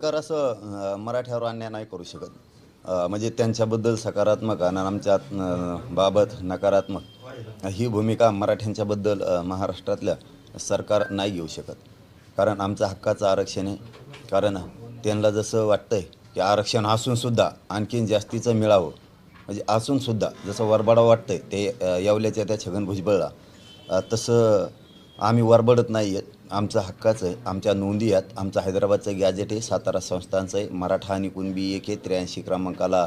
सरकार असं मराठ्यावर अन्याय नाही करू शकत. म्हणजे त्यांच्याबद्दल सकारात्मक आणि आमच्या बाबत नकारात्मक ही भूमिका मराठ्यांच्याबद्दल महाराष्ट्रातल्या सरकार नाही घेऊ शकत. कारण आमचं हक्काचं आरक्षण आहे. कारण त्यांना जसं वाटतंय की आरक्षण असूनसुद्धा आणखीन जास्तीचं मिळावं. म्हणजे असूनसुद्धा जसं वरबाडा वाटतंय ते यावल्याच्या येवल्याच्या त्या छगन भुजबळला तसं आम्ही वरबडत नाही आहेत आमचं हक्काचं आहे आमच्या नोंदी आहेत. आमचं हैदराबादचं गॅजेट आहे सातारा संस्थांचं आहे मराठा आणि कुणबी एक आहे त्र्याऐंशी क्रमांकाला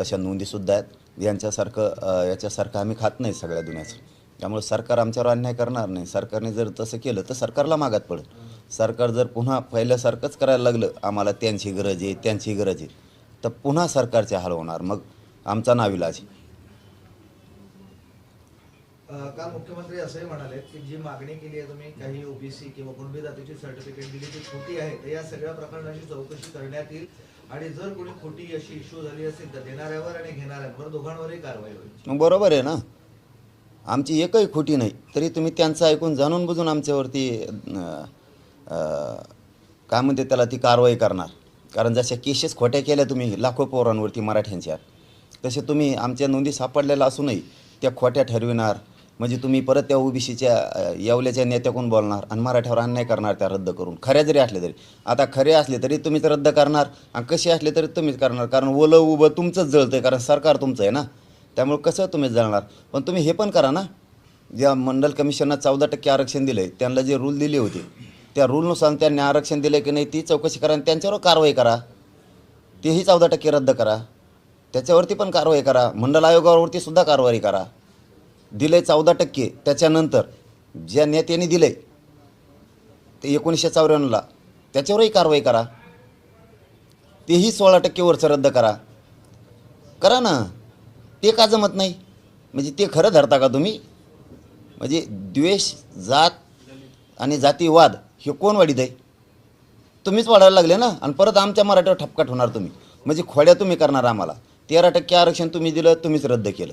तशा नोंदीसुद्धा आहेत. यांच्यासारखं याच्यासारखं आम्ही खात नाही सगळ्या दुनियाचं. त्यामुळे सरकार आमच्यावर अन्याय करणार नाही. सरकारने जर तसं केलं तर सरकारला मागात पडेल. सरकार जर पुन्हा पहिल्यासारखंच करायला लागलं आम्हाला त्यांची गरज आहे त्यांची गरज आहे तर पुन्हा सरकारचे हाल होणार. मग आमचा नाविलाज आहे. काल मुख्यमंत्री असंही म्हणाले की जी मागणी केली आहे तुम्ही काही ओबीसी किंवा कुणबी जातीची सर्टिफिकेट दिली ती खोटी आहे तर या सगळ्या प्रकरणाची चौकशी करण्यात येईल. आणि जर कोणी खोटी अशी इश्यू झाली असेल तर देणाऱ्यावर आणि घेणाऱ्यांवर दोघांवरही कारवाई होईल. बरोबर आहे ना? आमची एकही खोटी नाही तरी तुम्ही त्यांचं ऐकून जाणून बुजून आमच्यावरती काय म्हणते त्याला ती कारवाई करणार. कारण जशा केसेस खोट्या केल्या तुम्ही लाखो पोरांवरती मराठ्यांच्या तसे तुम्ही आमच्या नोंदी सापडलेल्या असूनही त्या खोट्या ठरविणार. म्हणजे तुम्ही परत त्या ओबीसीच्या येवल्याच्या नेत्याकडून बोलणार आणि मराठ्यावर अन्याय करणार त्या रद्द करून. खऱ्या जरी असले तरी. आता खरे असले तरी तुम्हीच रद्द करणार आणि कसे असले तरी तुम्हीच करणार. कारण ओलं उभं तुमचंच जळतं आहे कारण सरकार तुमचं आहे ना. त्यामुळे कसं तुम्ही जळणार? पण तुम्ही हे पण करा ना. ज्या मंडल कमिशननं चौदा टक्के आरक्षण दिलं आहे त्यांना जे रूल दिले होते त्या रूलनुसार त्यांनी आरक्षण दिलं की नाही ती चौकशी करा आणि त्यांच्यावर कारवाई करा. तेही चौदा टक्के रद्द करा. त्याच्यावरती पण कारवाई करा. मंडल आयोगावरती सुद्धा कारवाई करा. दिले चौदा टक्के. त्याच्यानंतर ज्या नेत्यांनी दिले ते एकोणीसशे चौऱ्याण्णवला त्याच्यावरही कारवाई करा. तेही सोळा टक्के वरचं रद्द करा. करा ना. ते का जमत नाही? म्हणजे ते खरं धरता का तुम्ही? म्हणजे द्वेष जात आणि जातीवाद हे कोण वाढीत आहे? तुम्हीच वाढायला लागले ना. आणि परत आमच्या मराठीवर ठपकाट होणार तुम्ही. म्हणजे खोड्या तुम्ही करणार आम्हाला. तेरा टक्के आरक्षण तुम्ही दिलं तुम्हीच रद्द केलं.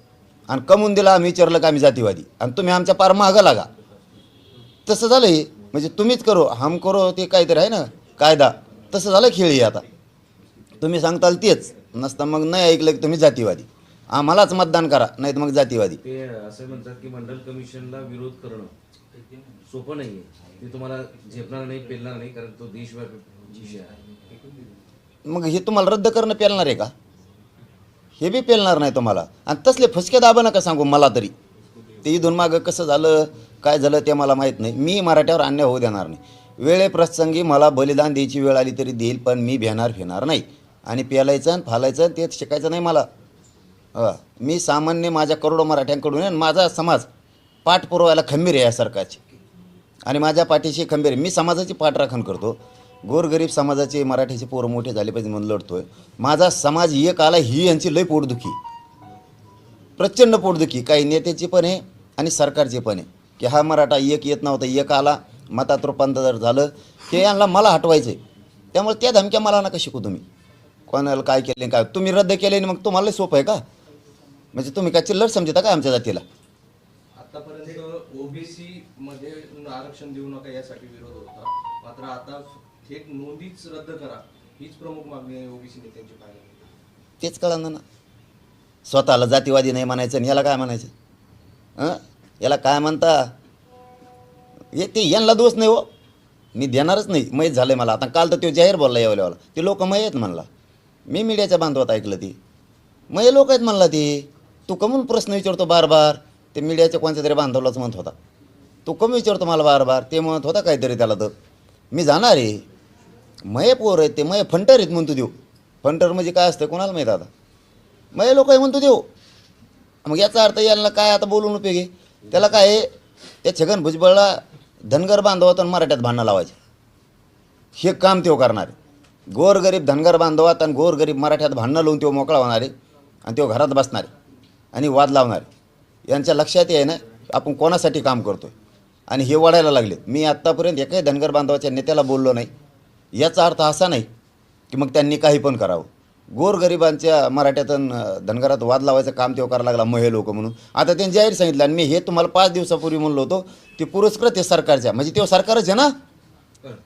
आणि कमवून दिला आम्ही विचारलं का आम्ही जातीवादी. आणि तुम्ही आमच्या पार मागं लागा. तसं झालं हे म्हणजे तुम्हीच करो हम करो ते काहीतरी आहे ना कायदा. तसं झालं खेळ हे आता. तुम्ही सांगताल तेच. नसतं मग नाही ऐकलं की तुम्ही जातीवादी. आम्हालाच मतदान करा नाही तर मग जातीवादी. ते असं म्हणतात की मंडल कमिशनला विरोध करणं सोपं नाहीये. ते तुम्हाला झेपणार नाही पेलणार नाही कारण तो देशव्यापी विषय आहे. मग हे तुम्हाला रद्द करणं पेलणार आहे का? हे बी पेलणार नाही तुम्हाला. आणि तसले फसके दाबा नका सांगू मला तरी. ते इथून मागं कसं झालं काय झालं ते मला माहीत नाही. मी मराठ्यावर अन्याय होऊ देणार नाही. वेळेप्रसंगी मला बलिदान द्यायची वेळ आली तरी देईल पण मी भेणार फिरणार नाही. आणि पेलायचं आणि फालायचं ते शिकायचं नाही मला. मी सामान्य माझ्या करोडो मराठ्यांकडून आणि माझा समाज पाठ पुरवायला खंबीर आहे या सरकारची आणि माझ्या पाठीशी खंबीर आहे. मी समाजाची पाठराखण करतो. गोरगरीब समाजाचे मराठीचे पोरं मोठे झाले पाहिजे म्हणून लढतोय. माझा समाज एक आला ही यांची लय पोटदुखी. प्रचंड पोटदुखी. काही नेत्याची पण आहे आणि सरकारचे पण आहे. की हा मराठा एक येत नव्हता एक आला मतात रूपांतर झालं. हे यांना मला हटवायचं आहे त्यामुळे त्या धमक्या मला नका शिकू तुम्ही. कोणाला काय केले काय? तुम्ही रद्द केले आणि मग तुम्हाला लय सोपं आहे का? म्हणजे तुम्ही काय चिल्लर समजता का आमच्या जातीला? आतापर्यंत ओबीसी मध्ये आरक्षण देऊ नका यासाठी विरोध होता. मात्र आता थेट नोंदीच रद्द करा. हीच प्रमुख मागणी आहे ओबीसी नेत्यांची पाहिजे तेच कळलं ना. स्वतःला जातीवादी नाही म्हणायचं आणि याला काय म्हणायचं? हं? याला काय म्हणता? हे ते यांना दोष नाही हो. मी देणारच नाही. माहीत झालं मला. आता काल तर तो जाहीर बोलला यावल्यावाला ते लोक मय आहेत म्हणला. मी मीडियाच्या बांधवात ऐकलं ती. मय लोक आहेत म्हणला ती. तू कमून प्रश्न विचारतो बार बार ते मीडियाच्या कोणत्या तरी बांधवलाच म्हणत होता. तू कमी विचारतो मला बार बार ते म्हणत होता काहीतरी त्याला तर. मी जाणार आहे. मय पोर आहेत ते मय फंटर आहेत म्हणतो देऊ. फंटर म्हणजे काय असतं कोणाला माहीत आता? मय लोक आहे म्हणतो देऊ. मग याचा अर्थ यांना काय आता बोलून उपयोग आहे? त्याला काय आहे, त्या छगन भुजबळला धनगर बांधवातून मराठ्यात भांडणं लावायचे. हे काम तो करणार आहे. गोरगरीब धनगर बांधवात आणि गोरगरीब मराठ्यात भांडणं लावून तो मोकळा होणार आहे आणि तो घरात बसणार आणि वाद लावणार आहे. यांच्या लक्षात आहे ना आपण कोणासाठी काम करतो आहे आणि हे वाढायला लागले मी आत्तापर्यंत एकाही धनगर बांधवाच्या नेत्याला बोललो नाही. याचा अर्थ असा नाही की मग त्यांनी काही पण करावं. गोरगरिबांच्या मराठ्यातून धनगरात वाद लावायचं काम तेव्हा करायला लागला महे लोक म्हणून. आता त्यांनी जाहीर सांगितलं आणि मी हे तुम्हाला पाच दिवसापूर्वी म्हणलो होतो ते पुरस्कृत आहे सरकारच्या. म्हणजे तेव्हा सरकारच आहे ना?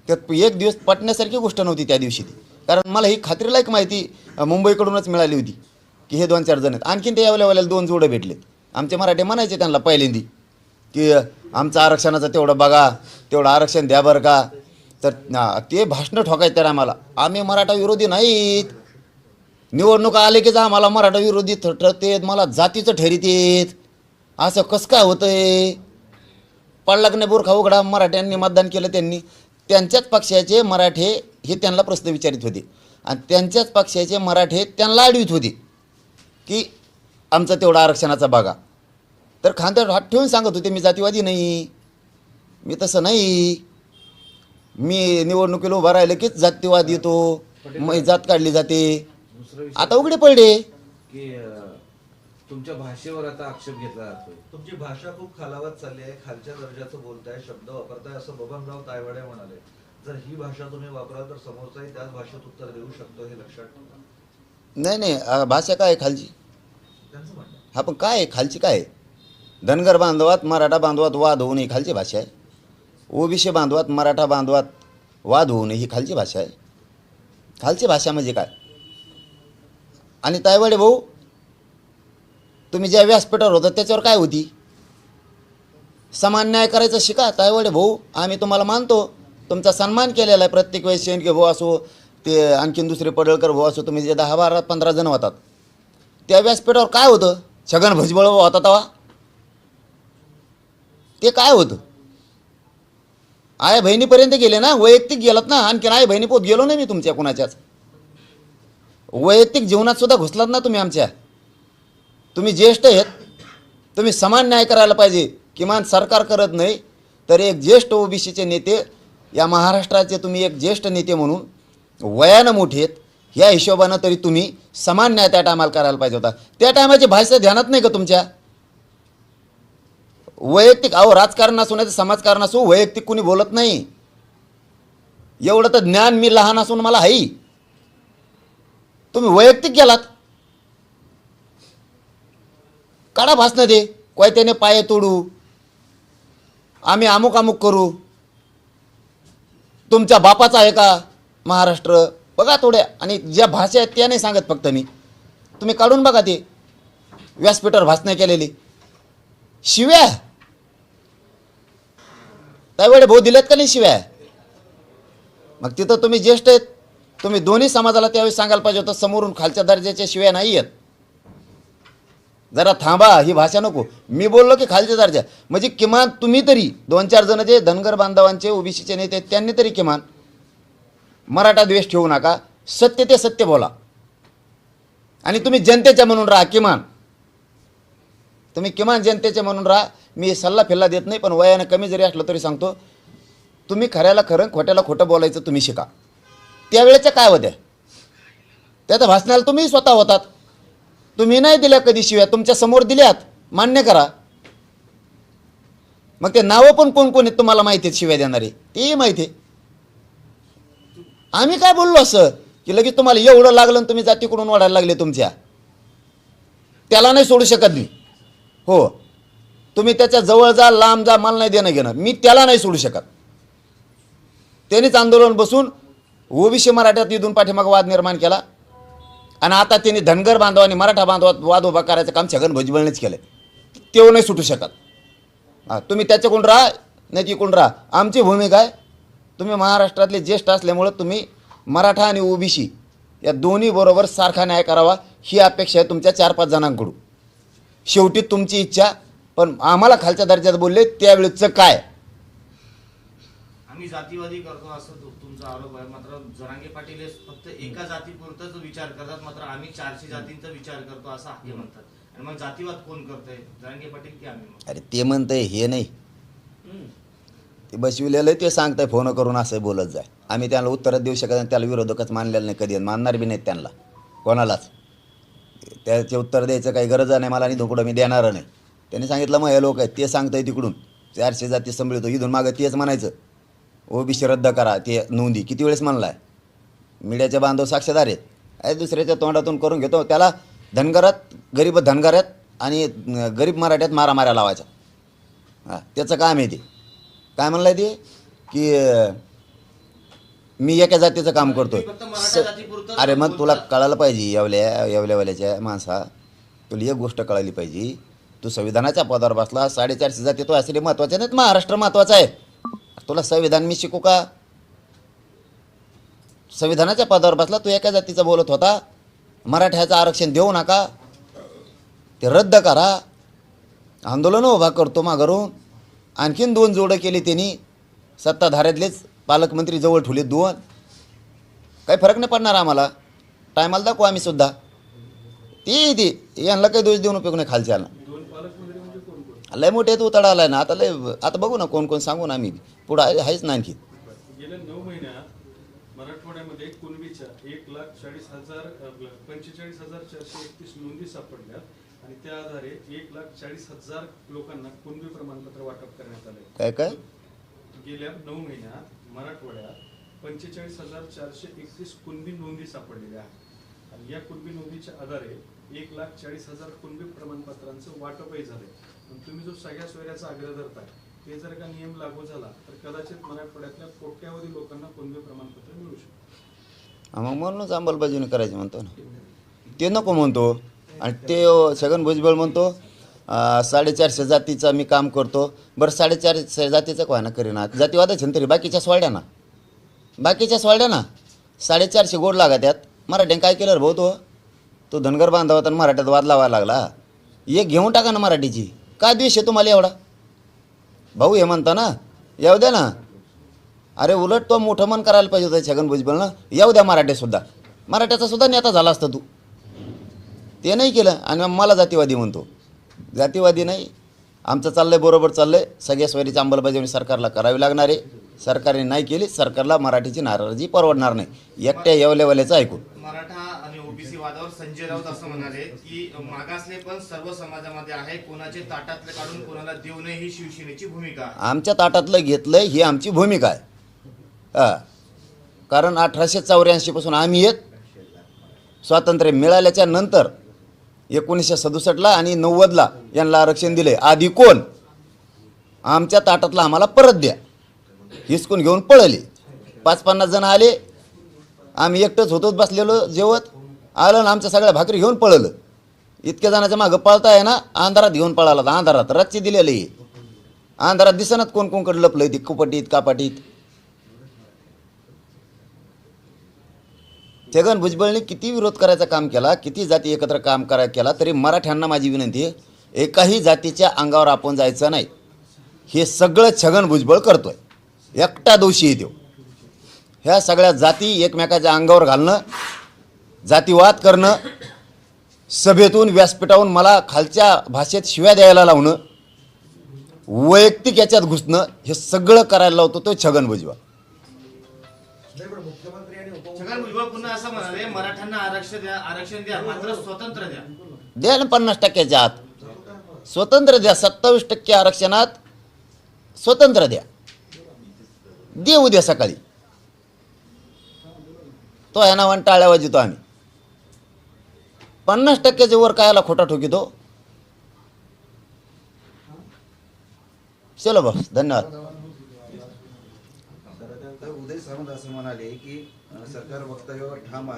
त्यात एक दिवस पटण्यासारखी गोष्ट नव्हती त्या दिवशी ती. कारण मला ही खात्रीलायक माहिती मुंबईकडूनच मिळाली होती की हे दोन चार जण आहेत. आणखीन ते यावल्यावाल्याला दोन जोडं भेटलेत. आमचे मराठे म्हणायचे त्यांना पहिल्यांदी की अं, आमचं आरक्षणाचं तेवढं बघा तेवढं आरक्षण द्या बरं का. तर ते भाषणं ठोकायचं तर आम्हाला. आम्ही मराठा विरोधी नाहीत. निवडणुका आले की जा आम्हाला मराठा विरोधी ठरतेत मला जातीचं ठरीत असं कसं काय होतंय? पडला की नाही बुरखा उघडा मराठ्यांनी मतदान केलं त्यांनी. त्यांच्याच पक्षाचे मराठे हे त्यांना प्रश्न विचारित होते. आणि त्यांच्याच पक्षाचे मराठे त्यांना अडवित होते. की आमचं तेवढा आरक्षणाचा बागा. तर खांद्यावर हात ठेवून सांगत होते मी जातीवादी नाही. मी तसं नाही. मी निवडणुकीला उभा राहिलं कीच जातीवाद येतो मग जात काढली जाते. आता उघडे पडले. की अं, तुमच्या भाषेवर आता आक्षेप घेतला जातोय तुमची भाषा खूप खालावत चालली आहे खालच्या दर्जाचं बोलताय शब्द वापरताय असं बबनराव तायवाडे म्हणाले. जर ही भाषा तुम्ही वापराल तर समोरचाही त्याच भाषेत उत्तर देऊ शकतो हे लक्षात ठेवा. नाही नाही अं, भाषा काय आहे खालची? त्यांचं म्हणणं आहे. हा पण काय आहे? खालची काय आहे? धनगर बांधवात मराठा बांधवात वाद होऊ नये ही खालची भाषा आहे. ओबीसी बांधवात मराठा बांधवात वाद होऊ नये ही खालची भाषा आहे. खालची भाषा म्हणजे काय? आणि तायवाडे भाऊ तुम्ही ज्या व्यासपीठावर होता त्याच्यावर काय होती? समान न्याय करायचं शिका तायवाडे भाऊ आम्ही तुम्हाला मानतो. तुमचा सन्मान केलेला आहे प्रत्येक वेळेस शेणके भाऊ असो ते आणखीन दुसरे पडळकर भाऊ असो तुम्ही जे दहा बारा पंधरा जण होतात. त्या व्यासपीठावर काय होतं? छगन भुजबळ होता तवा. ते काय होतं? आया बहिणीपर्यंत गेले ना वैयक्तिक गेलात ना आणखीन आई बहिणी पोत गेलो नाही मी तुमच्या कुणाच्याच. वैयक्तिक जीवनात सुद्धा घुसलात ना तुम्ही आमच्या. तुम्ही ज्येष्ठ आहेत तुम्ही समान न्याय करायला पाहिजे किमान सरकार करत नाही तर एक ज्येष्ठ ओबीसीचे नेते या महाराष्ट्राचे तुम्ही एक ज्येष्ठ नेते म्हणून वयानं मोठे आहेत या हिशोबानं तरी तुम्ही समान न्याय त्या टायमाला करायला पाहिजे होता. त्या टायमाची भाषा ध्यानात नाही का तुमच्या? वैयक्तिक अहो राजकारण असू नाही तर समाजकारण असू वैयक्तिक कुणी बोलत नाही. एवढं तर ज्ञान मी लहान असून मला आहे. तुम्ही वैयक्तिक गेलात. काढा भासणं दे कोयत्याने पाय तोडू. आम्ही अमुक अमुक करू. तुमच्या बापाचा आहे का महाराष्ट्र? बघा थोड्या आणि ज्या भाषा आहेत त्या नाही सांगत फक्त मी. तुम्ही काढून बघा ते. व्यासपीठावर भाषणं केलेली. शिव्या. त्यावेळे भाऊ दिलेत का नाही शिव्या? मग तिथं तुम्ही ज्येष्ठ आहेत तुम्ही दोन्ही समाजाला त्यावेळी सांगायला पाहिजे होतं समोरून खालच्या दर्जाच्या शिव्या नाही आहेत. जरा थांबा ही भाषा नको. मी बोललो की खालच्या दर्जा. म्हणजे किमान तुम्ही तरी दोन चार जण जे धनगर बांधवांचे ओबीसीचे नेते आहेत, त्यांनी तरी किमान मराठा द्वेष ठेवू नका. सत्य ते सत्य बोला. आणि तुम्ही जनतेच्या म्हणून राहा किमान. तुम्ही किमान जनतेचे म्हणून राहा. मी सल्ला फिल्ला देत नाही पण वयानं कमी जरी असलं तरी सांगतो तुम्ही खऱ्याला खरं खोट्याला खोटं बोलायचं तुम्ही शिका. त्यावेळेच्या काय होत्या? त्या तर भाषणाला तुम्ही स्वतः होतात. तुम्ही नाही दिल्या कधी शिव्या तुमच्यासमोर दिल्यात. मान्य करा. मग ते नावं पण कोण कोण आहेत तुम्हाला माहिती आहेत शिव्या देणारे? तेही माहिती आहे. आम्ही काय बोललो असं? की लगेच तुम्हाला एवढं लागलं आणि तुम्ही जातीकडून वाढायला लागले तुमच्या. त्याला नाही सोडू शकत मी. हो. तुम्ही त्याच्याजवळ जा लांब जा मला नाही देणं घेणं मी त्याला नाही सोडू शकत. त्यांनीच आंदोलन बसून ओबीसी मराठ्यात इथून पाठीमाग वाद निर्माण केला. आणि आता त्यांनी धनगर बांधवांनी मराठा बांधवात वाद उभा करायचं काम छगन भुजबळनेच केलं तेव्हा नाही सुटू शकत. हां तुम्ही त्याच्याकडून राहा नाही तिकडून राहा. आमची भूमिका आहे. तुम्ही महाराष्ट्रातले ज्येष्ठ असल्यामुळं तुम्ही मराठा आणि ओबीसी या दोन्ही बरोबर सारखा न्याय करावा. ही अपेक्षा आहे तुमच्या चार पाच जणांकडून. शेवटी तुमची इच्छा पण आम्हाला खालच्या दर्जात बोलले त्यावेळेचं काय? आम्ही जातीवादी करतो असं तु- तुमचा आरोप आहे. मात्र जरांगे पाटील हे फक्त एका जातीपुरताच विचार करतात. मात्र आम्ही चारशे जातींचा विचार करतो असं हे म्हणतात. आणि मग जातीवाद कोण करतंय? जरांगे पाटील की आम्ही मग अरे ते म्हणतंय हे नाही. ते बसविलेलं आहे ते सांगताय फोन करून असं बोलत जाय. आम्ही त्याला उत्तरच देऊ शकत नाही त्याला विरोधकच मानलेलं नाही कधी. आणि मानणार बी नाहीत त्यांना. कोणालाच. त्याचे उत्तर द्यायचं काही गरज नाही मला आणि धोकडं मी देणार नाही. त्यांनी सांगितलं मग हे लोक आहेत ते सांगताय तिकडून. चारशे जाती संभळतो इथून मागं तेच म्हणायचं. ओबीसी रद्द करा ते नोंदी. किती वेळेस म्हणलाय? मीडियाचे बांधव साक्षीदार आहेत. आहे दुसऱ्याच्या तोंडातून करून घेतो. त्याला धनगरात गरीब धनगरात आणि गरीब मराठ्यात मारामाऱ्या लावायचा हां त्याचं काम आहे ते. काय म्हणलंय ते? की मी एका जातीचं काम करतोय. स- अरे मग तुला. कळायला पाहिजे येवल्या येवल्यावाल्याच्या माणसा. तुला एक गोष्ट कळाली पाहिजे. तू संविधानाच्या पदावर बसला साडेचारशे जाती तो असले महत्त्वाचे नाहीत महाराष्ट्र महत्त्वाचा आहे. तुला संविधान मी शिकू का? संविधानाच्या पदावर बसला तू एका जातीचा बोलत होता. मराठ्याचं आरक्षण देऊ नका. ते रद्द करा. आंदोलन उभा करतो माघारून. आणखीन दोन जोडं केली त्यांनी. सत्ताधाऱ्यातलेच पालकमंत्री जवळ ठेवले दोन. काही फरक नाही पडणार आम्हाला. टायमाला दाखवू आम्ही सुद्धा. ती ती. यांना काही दोष देऊन उपयोग नाही खालच्याला लय मोठे तू तडा आलाय ना आता लय आता बघू ना कोण कोण सांगू ना आम्ही. पुढं आहे- आहेच ना आणखी. गेल्या नऊ महिन्यात मराठवाड्यामध्ये कुणबीच्या एक लाख चाळीस हजार अ, पंचेचाळीस हजार चारशे एकतीस नोंदी सापडल्यात आणि त्या आधारे एक लाख चाळीस हजार लोकांना कुणबी प्रमाणपत्र वाटप करण्यात आले काय काय? गेल्या नऊ महिन्यात मराठवाड्यात पंचेचाळीस हजार चारशे एकतीस कुणबी नोंदी सापडलेल्या आहेत. आणि या कुणबी नोंदीच्या आधारे एक लाख चाळीस हजार कुणबी प्रमाणपत्रांचं वाटपही झालंय. पण तुम्ही जो सगळ्या सोयऱ्याचा आग्रह धरताय ते जर का नियम लागू झाला तर कदाचित मराठवाड्यातल्या कोट्यावधी लोकांना कुणबी प्रमाणपत्र मिळू शकतं? मग म्हणूनच अंमलबजावणी करायची म्हणतो ना. ते नको म्हणतो. आणि ते छगन भुजबळ म्हणतो साडेचारशे जातीचा मी काम करतो. बरं साडेचारशे जातीचं काय ना करीना? जातीवादाचे ना तरी बाकीच्या सोडल्या ना. बाकीच्या सोडल्या ना. साडेचारशे गोड लागा त्यात मराठ्याने काय केलं रे भाऊ तो? तो धनगर बांधव आणि मराठ्यात वाद लावायला लागला. एक घेऊन टाका ना मराठीची. काय द्वेष आहे तुम्हाला एवढा? भाऊ हे म्हणता ना येऊ द्या ना. अरे उलट तो मोठं मन करायला पाहिजे होतं छगन भुजबळनं येऊ द्या मराठ्यासुद्धा मराठ्याचा सुद्धा नेता झाला असता तू. ते नाही केलं आणि मग मला जातीवादी म्हणतो. जातीवादी नाही. आमचं चाललंय बरोबर चाललंय. सगळ्या सोयरीची अंमलबजावणी सरकारला करावी लागणार आहे. सरकारने नाही केली सरकारला मराठीची नाराजी परवडणार नाही. एकट्या येवलेवाल्याचं ऐकून. मराठा वादावर संजय राऊत असं म्हणाले की मागासले पण सर्व समाजामध्ये आहे कोणाचे ताटातले काढून कोणाला देऊ नये ही शिवसेनेची भूमिका आहे. आमच्या ताटातलं घेतलं ही आमची भूमिका आहे. कारण अठराशे चौऱ्याऐंशीपासून आम्ही येत स्वातंत्र्य मिळाल्याच्या नंतर एकोणीसशे सदुसष्टला आणि नव्वदला यांना आरक्षण दिले. आधी कोण? आमच्या ताटातलं आम्हाला परत द्या. हिसकून घेऊन पळले. पाच पन्नास जण आले. आम्ही एकटंच होतोच बसलेलो जेवत. आलं ना आमच्या सगळ्या भाकरी घेऊन पळलं. इतक्या जणाच्या मागं पळताय ना अंधारात घेऊन पळाला अंधारात रातची दिलेलं आहे. अंधारात दिसनात कोण कोणकडे लपलंय ती कुपटीत कापाटीत. छगन भुजबळने किती विरोध करायचा काम केला किती जाती एकत्र काम करा केला तरी मराठ्यांना माझी विनंती आहे एकाही जातीच्या अंगावर आपण जायचं नाही. हे सगळं छगन भुजबळ करतोय. एकटा दोषी देव ह्या सगळ्या जाती एकमेकाच्या अंगावर घालणं जातीवाद करणं सभेतून व्यासपीठावरून मला खालच्या भाषेत शिव्या द्यायला लावणं वैयक्तिक याच्यात घुसणं हे सगळं करायला लावतो तो छगन भुजबळ. नाही पण मुख्यमंत्री आणि छगन उपमुख्यमंत्री भुजबळ पुन्हा असं म्हणाले मराठ्यांना आरक्षण द्या आरक्षण द्या मात्र स्वतंत्र द्या. द्या ना पन्नास टक्क्याच्या आत. स्वतंत्र द्या सत्तावीस टक्के आरक्षणात स्वतंत्र द्या. दे उद्या सकाळी. तो ह्या नावाने टाळ्या वाजतो आम्ही. पन्नास टक्क्याच्या वर कायला खोटा ठोकितो चलो बस धन्यवाद. उदय सामंत असं म्हणाले की सरकार वक्तव्यावर ठाम आहे.